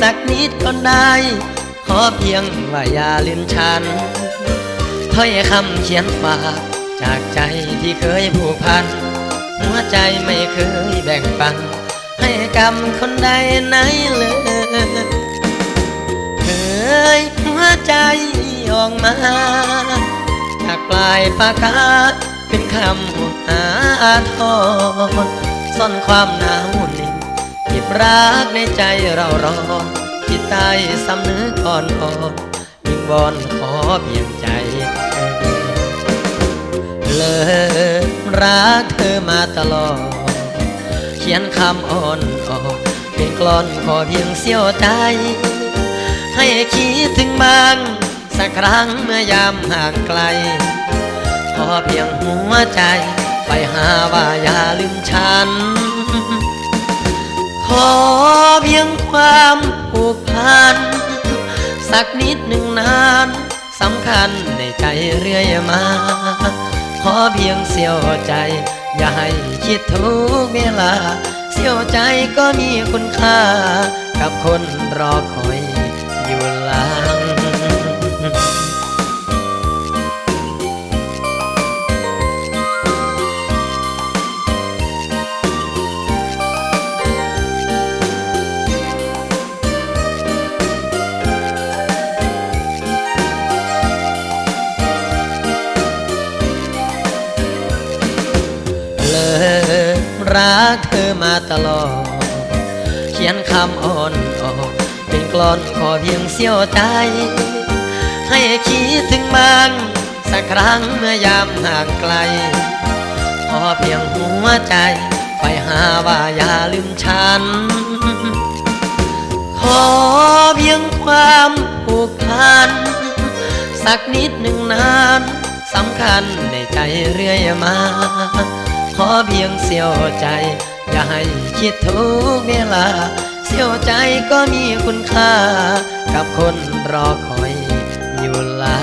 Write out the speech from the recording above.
สักนิดก็ได้ ขอเพียงว่าอย่าลืมฉันถ้อยคำเขียนฝากจากใจที่เคยผูกพัน หัวใจไม่เคยแบ่งปัน ให้กับคนใดไหนเลยเคยหัวใจออกมา จากปลายปากกาเป็นคำอาทรซ่อนความหนาวน รักในใจเรารอที่ใต้สำนึกอ่อนอ่อนวิงวอนขอเพียงใจเลิกรักเธอมาตลอด เขียนคำอ่อนอ่อนเป็นกลอนขอเพียงเสี้ยวใจ ให้คิดถึงบ้างสักครั้งเมื่อยามห่างไกล ขอเพียงหัวใจ ไปหาว่าอย่าลืมฉัน อเพียงความผูกพัน สักนิดหนึ่งนานสำคัญในใจเรื่อยมา ขอเพียงเสียวใจ อย่าให้คิดทุกเวลา เสียวใจก็มีคุณค่า กับคนรอคอย รักเธอมาตลอด เขียนคำอ่อนอ่อนเป็นกลอนขอเพียงเสี้ยวใจ ให้คิดถึงบ้างสักครั้งเมื่อยามห่างไกล ขอเพียงหัวใจไปหาว่าอย่าลืมฉัน ขอเพียงความผูกพัน สักนิดหนึ่งนานสำคัญในใจเรื่อยมา ขอเพียงเสียวใจ อย่าให้คิดทุกเวลา เสียวใจก็มีคุณค่า กับคนรอคอยอยู่ลา